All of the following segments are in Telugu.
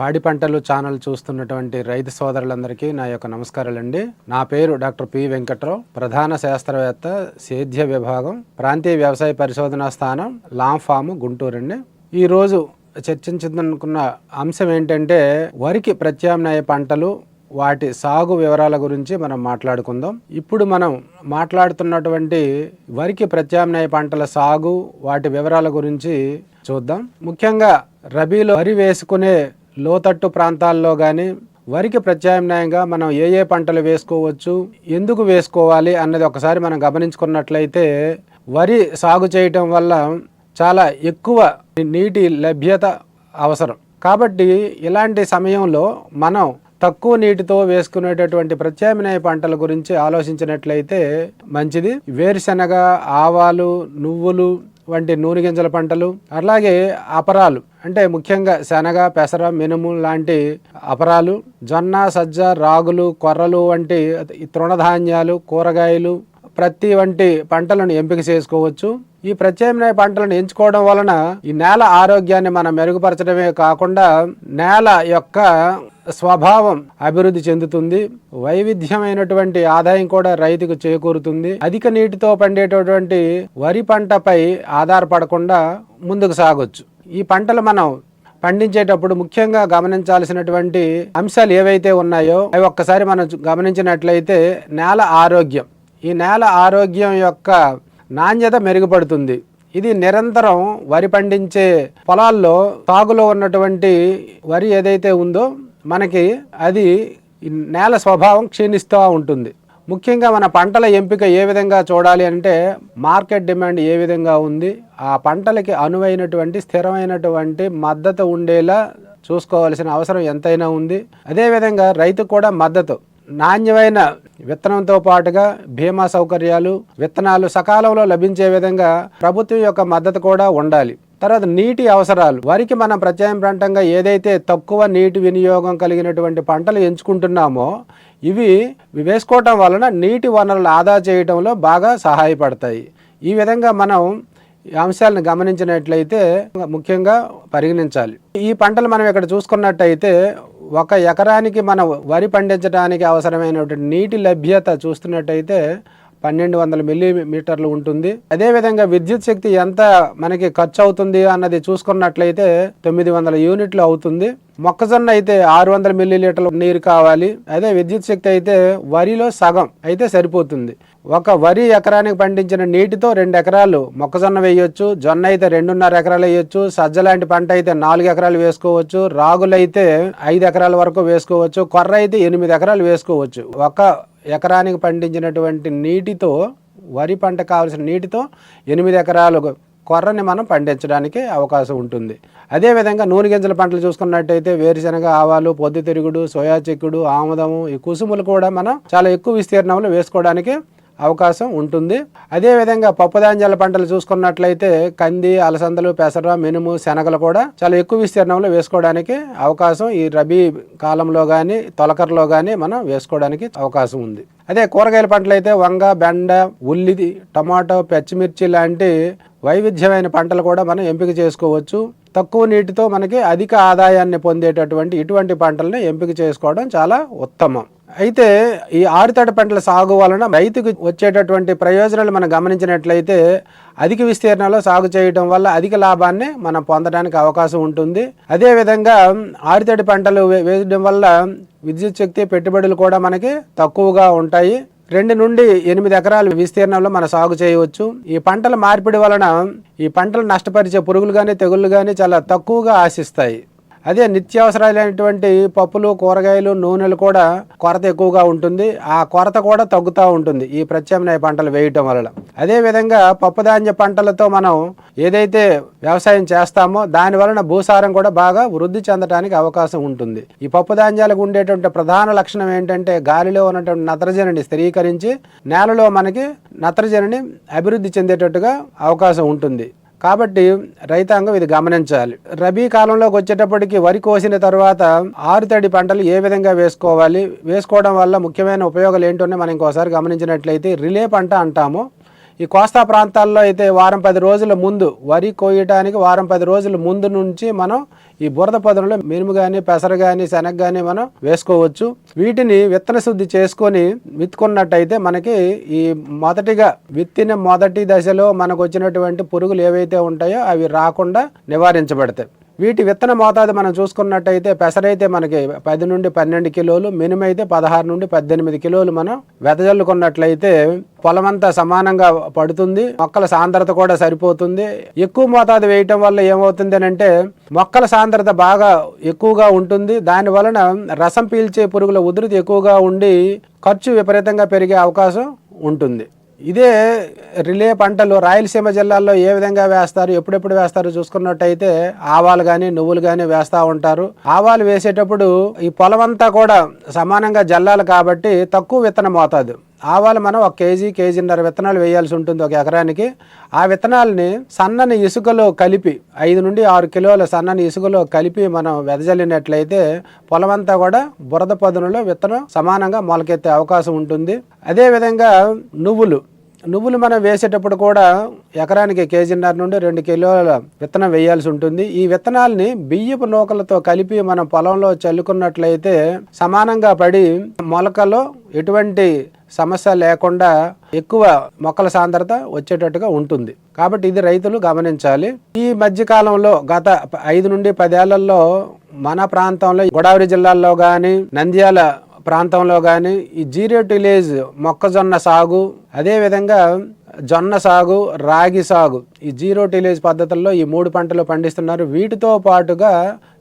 పాడి పంటలు ఛానల్ చూస్తున్నటువంటి రైతు సోదరులందరికీ నా యొక్క నమస్కారాలండి. నా పేరు డాక్టర్ పి వెంకట్రావు ప్రధాన శాస్త్రవేత్త సేద్య విభాగం ప్రాంతీయ వ్యవసాయ పరిశోధనా స్థానం లాంగ్ ఫామ్ గుంటూరు అండి ఈరోజు చర్చించాలనుకున్న అంశం ఏంటంటే వరికి ప్రత్యామ్నాయ పంటలు వాటి సాగు వివరాల గురించి మనం మాట్లాడుకుందాం. ఇప్పుడు మనం మాట్లాడుతున్నటువంటి వరికి ప్రత్యామ్నాయ పంటల సాగు వాటి వివరాల గురించి చూద్దాం. ముఖ్యంగా రబీలో వరి వేసుకునే లోతట్టు ప్రాంతాల్లో కానీ వరికి ప్రత్యామ్నాయంగా మనం ఏ ఏ పంటలు వేసుకోవచ్చు ఎందుకు వేసుకోవాలి అన్నది ఒకసారి మనం గమనించుకున్నట్లయితే వరి సాగు చేయటం వల్ల చాలా ఎక్కువ నీటి లభ్యత అవసరం. కాబట్టి ఇలాంటి సమయంలో మనం తక్కువ నీటితో వేసుకునేటటువంటి ప్రత్యామ్నాయ పంటల గురించి ఆలోచించినట్లయితే మంచిది. వేరుశనగ ఆవాలు నువ్వులు వంటి నూనె గింజల పంటలు అలాగే అపరాలు అంటే ముఖ్యంగా శనగ పెసర మినుము లాంటి అపరాలు జొన్న సజ్జ రాగులు కొర్రలు వంటి తృణధాన్యాలు కూరగాయలు ప్రతి వంటి పంటలను ఎంపిక చేసుకోవచ్చు. ఈ ప్రత్యామ్నాయ పంటలను ఎంచుకోవడం వలన ఈ నేల ఆరోగ్యాన్ని మనం మెరుగుపరచడమే కాకుండా నేల యొక్క స్వభావం అభివృద్ధి చెందుతుంది వైవిధ్యమైనటువంటి ఆదాయం కూడా రైతుకు చేకూరుతుంది. అధిక నీటితో పండేటటువంటి వరి పంటపై ఆధారపడకుండా ముందుకు సాగొచ్చు. ఈ పంటలు మనం పండించేటప్పుడు ముఖ్యంగా గమనించాల్సినటువంటి అంశాలు ఏవైతే ఉన్నాయో అవి ఒక్కసారి మనం గమనించినట్లయితే నేల ఆరోగ్యం. ఈ నేల ఆరోగ్యం యొక్క నాణ్యత మెరుగుపడుతుంది. ఇది నిరంతరం వరి పండించే పొలాల్లో సాగులో ఉన్నటువంటి వరి ఏదైతే ఉందో మనకి అది నేల స్వభావం క్షీణిస్తూ ఉంటుంది. ముఖ్యంగా మన పంటల ఎంపిక ఏ విధంగా చూడాలి అంటే మార్కెట్ డిమాండ్ ఏ విధంగా ఉంది ఆ పంటలకి అనువైనటువంటి స్థిరమైనటువంటి మద్దతు ఉండేలా చూసుకోవాల్సిన అవసరం ఎంతైనా ఉంది. అదేవిధంగా రైతు కూడా మద్దతు నాణ్యమైన విత్తనంతో పాటుగా బీమా సౌకర్యాలు విత్తనాలు సకాలంలో లభించే విధంగా ప్రభుత్వం యొక్క మద్దతు కూడా ఉండాలి. తర్వాత నీటి అవసరాలు. వరికి మనం ప్రత్యామ్నాయంగా ఏదైతే తక్కువ నీటి వినియోగం కలిగినటువంటి పంటలు ఎంచుకుంటున్నామో ఇవి వేసుకోవటం వలన నీటి వనరులు ఆదా చేయడంలో బాగా సహాయపడతాయి. ఈ విధంగా మనం ఈ అంశాలను గమనించినట్లయితే ముఖ్యంగా పరిగణించాలి. ఈ పంటలు మనం ఇక్కడ చూసుకున్నట్టయితే ఒక ఎకరానికి మనం వరి పండించడానికి అవసరమైనటువంటి నీటి లభ్యత చూస్తున్నట్టయితే పన్నెండు వందల మిల్లీమీటర్లు ఉంటుంది. అదేవిధంగా విద్యుత్ శక్తి ఎంత మనకి ఖర్చు అవుతుంది అన్నది చూసుకున్నట్లయితే తొమ్మిది వందల యూనిట్లు అవుతుంది. మొక్కజొన్న అయితే ఆరు వందల మిల్లీలీటర్ల నీరు కావాలి. అదే విద్యుత్ శక్తి అయితే వరిలో సగం అయితే సరిపోతుంది. ఒక వరి ఎకరానికి పండించిన నీటితో రెండు ఎకరాలు మొక్కజొన్న వేయొచ్చు. జొన్న అయితే రెండున్నర ఎకరాలు వేయొచ్చు. సజ్జ లాంటి పంట అయితే నాలుగు ఎకరాలు వేసుకోవచ్చు. రాగులు అయితే ఐదు ఎకరాల వరకు వేసుకోవచ్చు. కొర్ర అయితే ఎనిమిది ఎకరాలు వేసుకోవచ్చు. ఒక ఎకరానికి పండించినటువంటి నీటితో వరి పంట కావాల్సిన నీటితో ఎనిమిది ఎకరాలు కొర్రని మనం పండించడానికి అవకాశం ఉంటుంది. అదేవిధంగా నూనె గింజల పంటలు చూసుకున్నట్టయితే వేరుశనగ ఆవాలు పొద్దుతిరుగుడు సోయా చిక్కుడు ఆముదము ఈ కుసుములు కూడా మనం చాలా ఎక్కువ విస్తీర్ణంలో వేసుకోవడానికి అవకాశం ఉంటుంది. అదేవిధంగా పప్పుధాన్యాల పంటలు చూసుకున్నట్లయితే కంది అలసందలు పెసర మినుము శనగలు కూడా చాలా ఎక్కువ విస్తీర్ణంలో వేసుకోవడానికి అవకాశం ఈ రబీ కాలంలో కానీ తొలకరలో కానీ మనం వేసుకోవడానికి అవకాశం ఉంది. అదే కూరగాయల పంటలు అయితే వంగ బెండ ఉల్లి టమాటో పచ్చిమిర్చి లాంటి వైవిధ్యమైన పంటలు కూడా మనం ఎంపిక చేసుకోవచ్చు. తక్కువ నీటితో మనకి అధిక ఆదాయాన్ని పొందేటటువంటి ఇటువంటి పంటలను ఎంపిక చేసుకోవడం చాలా ఉత్తమం. అయితే ఈ ఆరుతడి పంటల సాగు వలన రైతుకు వచ్చేటటువంటి ప్రయోజనాలు మనం గమనించినట్లయితే అధిక విస్తీర్ణంలో సాగు చేయడం వల్ల అధిక లాభాన్ని మనం పొందడానికి అవకాశం ఉంటుంది. అదేవిధంగా ఆరుతడి పంటలు వే- వేయడం వల్ల విద్యుత్ శక్తి పెట్టుబడులు కూడా మనకి తక్కువగా ఉంటాయి. రెండు నుండి ఎనిమిది ఎకరాల విస్తీర్ణంలో మనం సాగు చేయవచ్చు. ఈ పంటల మార్పిడి వలన ఈ పంటలు నష్టపరిచే పురుగులు కానీ తెగుళ్ళు కానీ చాలా తక్కువగా ఆశిస్తాయి. అదే నిత్యావసరాలైనటువంటి పప్పులు కూరగాయలు నూనెలు కూడా కొరత ఎక్కువగా ఉంటుంది. ఆ కొరత కూడా తగ్గుతూ ఉంటుంది ఈ ప్రత్యామ్నాయ పంటలు వేయటం వలన. అదేవిధంగా పప్పుధాన్య పంటలతో మనం ఏదైతే వ్యవసాయం చేస్తామో దాని వలన భూసారం కూడా బాగా వృద్ధి చెందడానికి అవకాశం ఉంటుంది. ఈ పప్పు ధాన్యాలకు ఉండేటువంటి ప్రధాన లక్షణం ఏంటంటే గాలిలో ఉన్నటువంటి నత్రజనిని స్థిరీకరించి నేలలో మనకి నత్రజనిని అభివృద్ధి చెందేటట్టుగా అవకాశం ఉంటుంది. కాబట్టి రైతాంగం ఇది గమనించాలి. రబీ కాలంలోకి వచ్చేటప్పటికి వరి కోసిన తర్వాత ఆరుతడి పంటలు ఏ విధంగా వేసుకోవాలి? వేసుకోవడం వల్ల ముఖ్యమైన ఉపయోగాలు ఏంటో మనం ఇంకోసారి గమనించినట్లయితే రిలే పంట అంటాము. ఈ కోస్తా ప్రాంతాల్లో అయితే వారం పది రోజుల ముందు వరి కోయటానికి వారం పది రోజుల ముందు నుంచి మనం ఈ బురద పొదలలో మినుము కానీ పెసర కానీ శనగ కానీ మనం వేసుకోవచ్చు. వీటిని విత్తన శుద్ధి చేసుకొని విత్తుకున్నట్టయితే మనకి ఈ మొదటిగా విత్తిన మొదటి దశలో మనకు వచ్చినటువంటి పురుగులు ఏవైతే ఉంటాయో అవి రాకుండా నివారించబడతాయి. వీటి విత్తన మోతాదు మనం చూసుకున్నట్టయితే పెసరైతే మనకి పది నుండి పన్నెండు కిలోలు మినిమం అయితే పదహారు నుండి పద్దెనిమిది కిలోలు మనం వెదజల్లుకున్నట్లయితే పొలమంతా సమానంగా పడుతుంది మొక్కల సాంద్రత కూడా సరిపోతుంది. ఎక్కువ మోతాదు వేయటం వల్ల ఏమవుతుంది అంటే మొక్కల సాంద్రత బాగా ఎక్కువగా ఉంటుంది. దాని వలన రసం పీల్చే పురుగుల ఉధృతి ఎక్కువగా ఉండి ఖర్చు విపరీతంగా పెరిగే అవకాశం ఉంటుంది. ఇదే రిలే పంటలు రాయలసీమ జిల్లాల్లో ఏ విధంగా వేస్తారు ఎప్పుడెప్పుడు వేస్తారు చూసుకున్నట్టయితే ఆవాలు కానీ నువ్వులు కానీ వేస్తూ ఉంటారు. ఆవాలు వేసేటప్పుడు ఈ పొలం అంతా కూడా సమానంగా జల్లాలి కాబట్టి తక్కువ విత్తనం మోతాదు. ఆవాలు మనం ఒక కేజీ కేజీన్నర విత్తనాలు వేయాల్సి ఉంటుంది ఒక ఎకరానికి. ఆ విత్తనాలని సన్నని ఇసుకలో కలిపి ఐదు నుండి ఆరు కిలోల సన్నని ఇసుకలో కలిపి మనం వెదజల్లినట్లయితే పొలమంతా కూడా బురద పదునులో విత్తనం సమానంగా మొలకెత్తే అవకాశం ఉంటుంది. అదేవిధంగా నువ్వులు. నువ్వులు మనం వేసేటప్పుడు కూడా ఎకరానికి కేజీన్నర నుండి రెండు కిలోల విత్తనం వేయాల్సి ఉంటుంది. ఈ విత్తనాలని బియ్యపు నూకలతో కలిపి మనం పొలంలో చల్లుకున్నట్లయితే సమానంగా పడి మొలకలో ఎటువంటి సమస్య లేకుండా ఎక్కువ మొక్కల సాంద్రత వచ్చేటట్టుగా ఉంటుంది. కాబట్టి ఇది రైతులు గమనించాలి. ఈ మధ్య కాలంలో గత ఐదు నుండి పదేళ్ళలో మన ప్రాంతంలో గోదావరి జిల్లాల్లో కానీ నంద్యాల ప్రాంతంలో కానీ ఈ జీరో టిలేజ్ మొక్కజొన్న సాగు అదేవిధంగా జొన్న సాగు రాగి సాగు ఈ జీరో టిలేజ్ పద్ధతుల్లో ఈ మూడు పంటలు పండిస్తున్నారు. వీటితో పాటుగా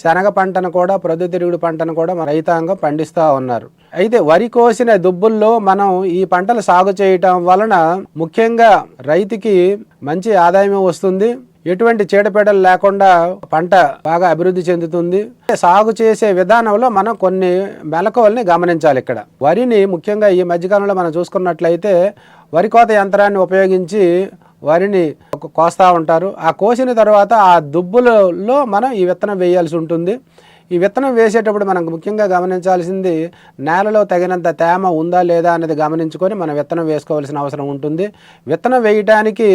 శనగ పంటను కూడా ప్రొద్దుతిరుగుడు పంటను కూడా మన రైతాంగం పండిస్తూ ఉన్నారు. అయితే వరి కోసిన దుబ్బుల్లో మనం ఈ పంటలు సాగు చేయటం వలన ముఖ్యంగా రైతుకి మంచి ఆదాయం వస్తుంది. ఎటువంటి చీడపీడలు లేకుండా పంట బాగా అభివృద్ధి చెందుతుంది. సాగు చేసే విధానంలో మనం కొన్ని మెలకువల్ని గమనించాలి ఇక్కడ. వరిని ముఖ్యంగా ఈ మధ్యకాలంలో మనం చూసుకున్నట్లయితే వరి కోత యంత్రాన్ని ఉపయోగించి వరిని ఒక కోస్తా ఉంటారు. ఆ కోసిన తర్వాత ఆ దుబ్బులలో మనం ఈ విత్తనం వేయాల్సి ఉంటుంది. ఈ విత్తనం వేసేటప్పుడు మనం ముఖ్యంగా గమనించాల్సింది నేలలో తగినంత తేమ ఉందా లేదా అనేది గమనించుకొని మనం విత్తనం వేసుకోవాల్సిన అవసరం ఉంటుంది. విత్తనం వేయటానికి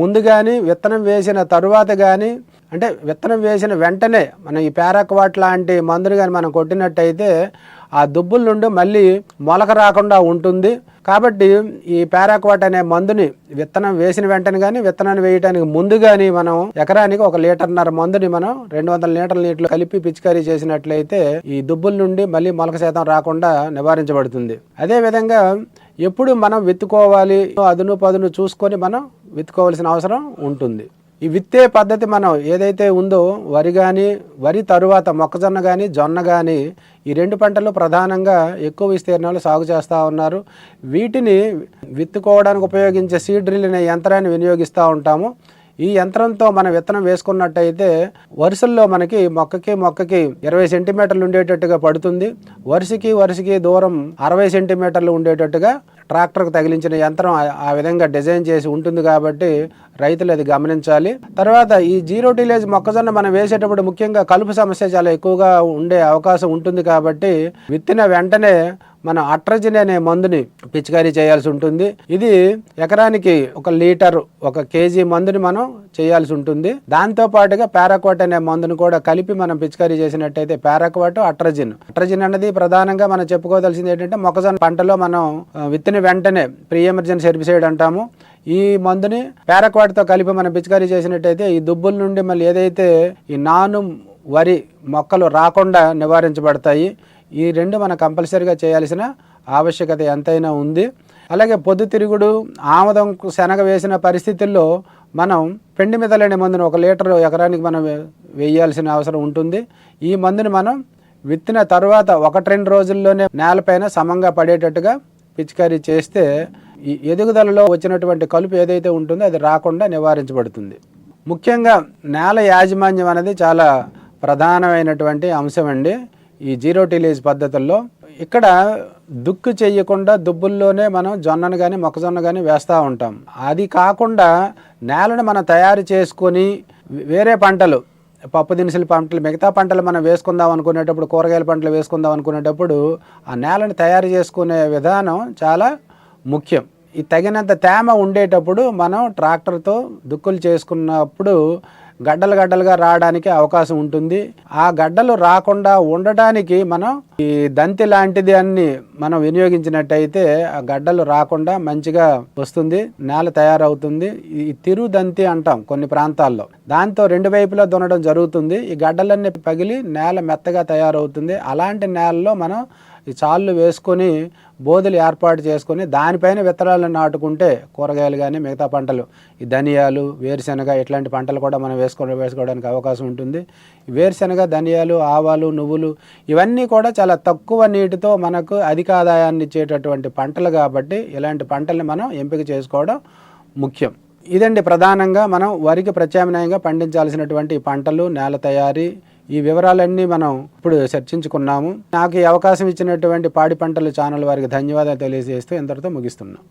ముందు కానీ విత్తనం వేసిన తరువాత కానీ అంటే విత్తనం వేసిన వెంటనే మనం ఈ పారాక్వాట్ లాంటి మందులు కానీ మనం కొట్టినట్టయితే ఆ దుబ్బుల నుండి మళ్ళీ మొలక రాకుండా ఉంటుంది. కాబట్టి ఈ పారాక్వాట్ అనే మందుని విత్తనం వేసిన వెంటనే కానీ విత్తనాన్ని వేయడానికి ముందు కానీ మనం ఎకరానికి ఒక లీటర్న్నర మందుని మనం రెండు వందల లీటర్ల నీటిలో కలిపి పిచికారీ చేసినట్లయితే ఈ దుబ్బుల నుండి మళ్ళీ మొలక శాతం రాకుండా నివారించబడుతుంది. అదేవిధంగా ఎప్పుడు మనం విత్తుకోవాలి అదును పదును చూసుకొని మనం విత్తుకోవాల్సిన అవసరం ఉంటుంది. ఈ విత్తే పద్ధతి మనం ఏదైతే ఉందో వరి కానీ వరి తరువాత మొక్కజొన్న కానీ జొన్న కానీ ఈ రెండు పంటలు ప్రధానంగా ఎక్కువ విస్తీర్ణాలు సాగు చేస్తూ ఉన్నారు. వీటిని విత్తుకోవడానికి ఉపయోగించే సీడ్ డ్రిల్ అనే యంత్రాన్ని వినియోగిస్తూ ఉంటాము. ఈ యంత్రంతో మనం విత్తనం వేసుకున్నట్టయితే వరుసల్లో మనకి మొక్కకి మొక్కకి ఇరవై సెంటీమీటర్లు ఉండేటట్టుగా పడుతుంది. వరుసకి వరుసకి దూరం అరవై సెంటీమీటర్లు ఉండేటట్టుగా ట్రాక్టర్కి తగిలించిన యంత్రం ఆ- విధంగా డిజైన్ చేసి ఉంటుంది కాబట్టి రైతులు అది గమనించాలి. తర్వాత ఈ జీరో టీలేజ్ మొక్కజొన్న మనం వేసేటప్పుడు ముఖ్యంగా కలుపు సమస్య చాలా ఎక్కువగా ఉండే అవకాశం ఉంటుంది కాబట్టి విత్తిన వెంటనే మనం అట్రజిన్ అనే మందుని పిచికారీ చేయాల్సి ఉంటుంది. ఇది ఎకరానికి ఒక లీటర్ ఒక కేజీ మందుని మనం చేయాల్సి ఉంటుంది. దాంతో పాటుగా పారాక్వాట్ అనే మందుని కూడా కలిపి మనం పిచికారీ చేసినట్టయితే పారాక్వాట్ అట్రజిన్ అట్రజిన్ అనేది ప్రధానంగా మనం చెప్పుకోవాల్సింది ఏంటంటే మొక్కజొన్న పంటలో మనం విత్తిన వెంటనే ప్రీ ఎమర్జెన్సీ హెర్బిసైడ్ అంటాము. ఈ మందుని పారాక్వాట్తో కలిపి మనం పిచికారీ చేసినట్టయితే ఈ దుబ్బుల నుండి మళ్ళీ ఏదైతే ఈ నాను వరి మొక్కలు రాకుండా నివారించబడతాయి. ఈ రెండు మనం కంపల్సరీగా చేయాల్సిన ఆవశ్యకత ఎంతైనా ఉంది. అలాగే పొద్దుతిరుగుడు ఆముదం శనగ వేసిన పరిస్థితుల్లో మనం పెండి మిదలనే మందును ఒక లీటర్ ఎకరానికి మనం వేయాల్సిన అవసరం ఉంటుంది. ఈ మందుని మనం విత్తిన తర్వాత ఒకటి రెండు రోజుల్లోనే నేలపైన సమంగా పడేటట్టుగా పిచికారీ చేస్తే ఈ ఎదుగుదలలో వచ్చినటువంటి కలుపు ఏదైతే ఉంటుందో అది రాకుండా నివారించబడుతుంది. ముఖ్యంగా నేల యాజమాన్యం అనేది చాలా ప్రధానమైనటువంటి అంశం అండి. ఈ జీరో టిలేజ్ పద్ధతుల్లో ఇక్కడ దుక్కు చేయకుండా దుబ్బుల్లోనే మనం జొన్నను కానీ మొక్కజొన్న కానీ వేస్తూ ఉంటాం. అది కాకుండా నేలను మనం తయారు చేసుకొని వేరే పంటలు పప్పు దినుసుల పంటలు మిగతా పంటలు మనం వేసుకుందాం అనుకునేటప్పుడు కూరగాయల పంటలు వేసుకుందాం అనుకునేటప్పుడు ఆ నేలను తయారు చేసుకునే విధానం చాలా ముఖ్యం. ఈ తగినంత తేమ ఉండేటప్పుడు మనం ట్రాక్టర్తో దుక్కులు చేసుకున్నప్పుడు గడ్డలు గడ్డలుగా రావడానికి అవకాశం ఉంటుంది. ఆ గడ్డలు రాకుండా ఉండటానికి మనం ఈ దంతి లాంటిది అన్ని మనం వినియోగించినట్టయితే ఆ గడ్డలు రాకుండా మంచిగా వస్తుంది నేల తయారవుతుంది. ఈ తిరుదంతి అంటాం కొన్ని ప్రాంతాల్లో. దాంతో రెండు వైపులా దున్నడం జరుగుతుంది. ఈ గడ్డలన్నీ పగిలి నేల మెత్తగా తయారవుతుంది. అలాంటి నేలలో మనం ఈ చాళ్ళు వేసుకొని బోధులు ఏర్పాటు చేసుకొని దానిపైన విత్తనాలను నాటుకుంటే కూరగాయలు కానీ మిగతా పంటలు ఈ ధనియాలు వేరుశనగ ఇట్లాంటి పంటలు కూడా మనం వేసుకో వేసుకోవడానికి అవకాశం ఉంటుంది. వేరుశెనగ వేరుశనగ ధనియాలు ఆవాలు నువ్వులు ఇవన్నీ కూడా చాలా తక్కువ నీటితో మనకు అధిక ఆదాయాన్ని ఇచ్చేటటువంటి పంటలు కాబట్టి ఇలాంటి పంటల్ని మనం ఎంపిక చేసుకోవడం ముఖ్యం. ఇదండి ప్రధానంగా మనం వరికి ప్రత్యామ్నాయంగా పండించాల్సినటువంటి పంటలు నేల తయారీ ఈ వివరాలన్నీ మనం ఇప్పుడు చర్చించుకున్నాము. నాకు ఈ అవకాశం ఇచ్చినటువంటి పాడి పంటలు ఛానల్ వారికి ధన్యవాదాలు తెలియజేస్తూ ఇంతటితో ముగిస్తున్నాం.